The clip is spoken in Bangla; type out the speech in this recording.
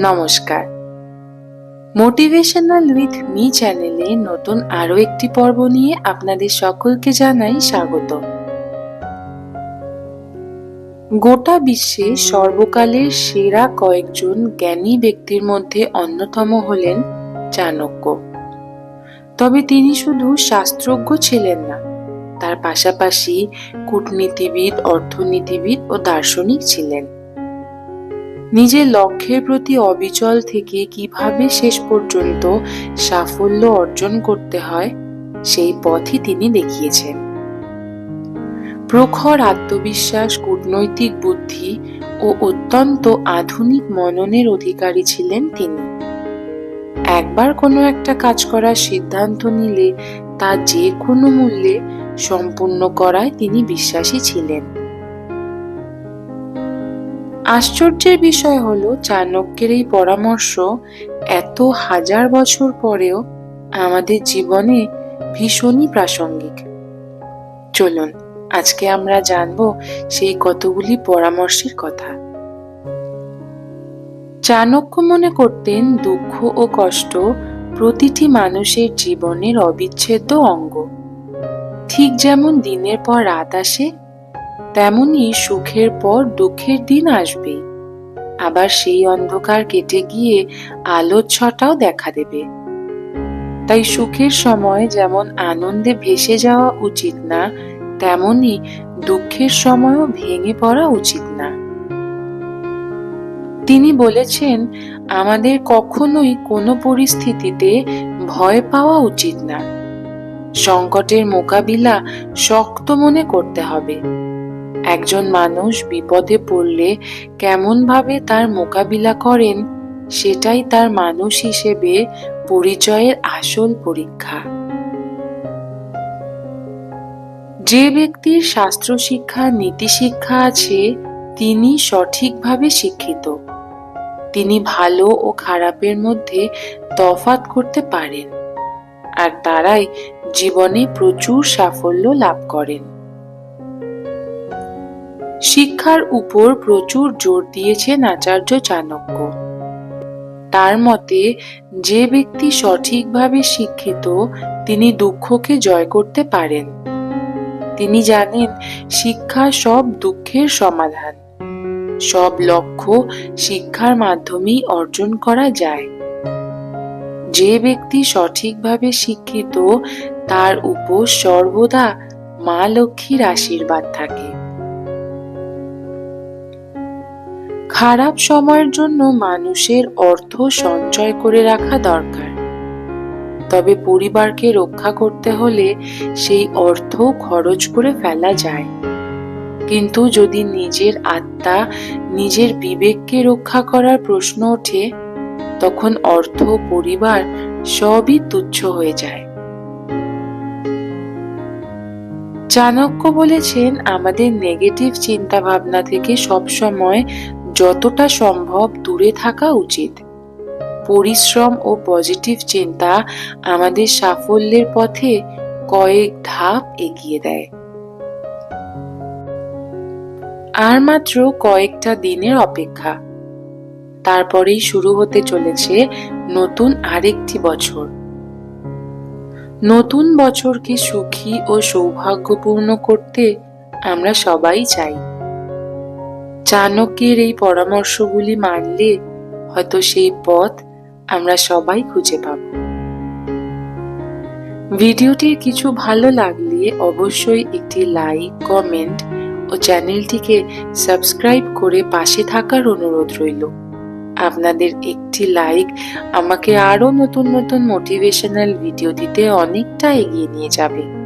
নমস্কার। মোটিভেশনাল উইথ মি চ্যানেলে নতুন আরও একটি পর্ব নিয়ে আপনাদের সকলকে জানাই স্বাগত গোটা বিশ্বে সর্বকালের সেরা কয়েকজন জ্ঞানী ব্যক্তির মধ্যে অন্যতম হলেন চাণক্য। তবে তিনি শুধু শাস্ত্রজ্ঞ ছিলেন না, তার পাশাপাশি কূটনীতিবিদ, অর্থনীতিবিদ ও দার্শনিক ছিলেন। নিজের লক্ষ্যের প্রতি অবিচল থেকে কীভাবে শেষ পর্যন্ত সাফল্য অর্জন করতে হয়, সেই পথই তিনি দেখিয়েছেন। প্রখর আত্মবিশ্বাস, কূটনৈতিক বুদ্ধি ও অত্যন্ত আধুনিক মননের অধিকারী ছিলেন তিনি। একবার কোনো একটা কাজ করার সিদ্ধান্ত নিলে তা যে কোনো মূল্যে সম্পূর্ণ করায় তিনি বিশ্বাসী ছিলেন। আশ্চর্যের বিষয় হলো, চাণক্যের এই পরামর্শ এত হাজার বছর পরেও আমাদের জীবনে ভীষণই প্রাসঙ্গিক। চলুন, আজকে আমরা জানব সেই কতগুলি পরামর্শের কথা। চাণক্য মনে করতেন, দুঃখ ও কষ্ট প্রতিটি মানুষের জীবনের অবিচ্ছেদ্য অঙ্গ। ঠিক যেমন দিনের পর রাত আসে তেমনি সুখের পর দুঃখের দিন আসবে। আবার সেই অন্ধকার কেটে গিয়ে আলোর ছটাও দেখা দেবে। তাই সুখের সময় যেমন আনন্দে ভেসে যাওয়া উচিত না তেমনি দুঃখের সময়ও ভেঙে পড়া উচিত না। তিনি বলেছেন, আমাদের কখনোই কোনো পরিস্থিতিতে ভয় পাওয়া উচিত না। সংকটের মোকাবিলা শক্ত মনে করতে হবে। একজন মানুষ বিপদে পড়লে কেমনভাবে তার মোকাবিলা করেন, সেটাই তার মানুষ হিসেবে পরিচয়ের আসল পরীক্ষা। যে ব্যক্তির শাস্ত্র শিক্ষা নীতি শিক্ষা আছে, তিনি সঠিকভাবে শিক্ষিত। তিনি ভালো ও খারাপের মধ্যে তফাত করতে পারেন। আর তারাই জীবনে প্রচুর সাফল্য লাভ করেন। শিক্ষার উপর প্রচুর জোর দিয়েছেন আচার্য চাণক্য। তার মতে, যে ব্যক্তি সঠিকভাবে শিক্ষিত, তিনি দুঃখকে জয় করতে পারেন। তিনি জানেন, শিক্ষা সব দুঃখের সমাধান। সব লক্ষ্য শিক্ষার মাধ্যমেই অর্জন করা যায়। যে ব্যক্তি সঠিকভাবে শিক্ষিত, তার উপর সর্বদা মা লক্ষ্মীর আশীর্বাদ থাকে। খারাপ সময়ের জন্য মানুষের অর্থ সঞ্চয় করে রাখা দরকার। তবে পরিবারকে রক্ষা করতে হলে সেই অর্থ খরচ করে ফেলা যায়। কিন্তু যদি নিজের আত্মা নিজের বিবেককে রক্ষা করার প্রশ্ন ওঠে, তখন অর্থ পরিবার সবই তুচ্ছ হয়ে যায়। চাণক্য বলেছেন, আমাদের নেগেটিভ চিন্তা ভাবনা থেকে সবসময় যতটা সম্ভব দূরে থাকা উচিত। পরিশ্রম ও পজিটিভ চিন্তা আমাদের সাফল্যের পথে কয়েক ধাপ এগিয়ে দেয়। আর মাত্র কয়েকটা দিনের অপেক্ষা। তারপরেই শুরু হতে চলেছে নতুন আরেকটি বছর। নতুন বছরকে সুখী ও সৌভাগ্যপূর্ণ করতে আমরা সবাই চাই। চাণক্যের এই পরামর্শগুলি মানলে হয়তো সেই পথ আমরা সবাই খুঁজে পাব। ভিডিওটির কিছু ভালো লাগলে অবশ্যই একটি লাইক, কমেন্ট ও চ্যানেলটিকে সাবস্ক্রাইব করে পাশে থাকার অনুরোধ রইল। আপনাদের একটি লাইক আমাকে আরও নতুন নতুন মোটিভেশনাল ভিডিও দিতে অনেকটা এগিয়ে নিয়ে যাবে।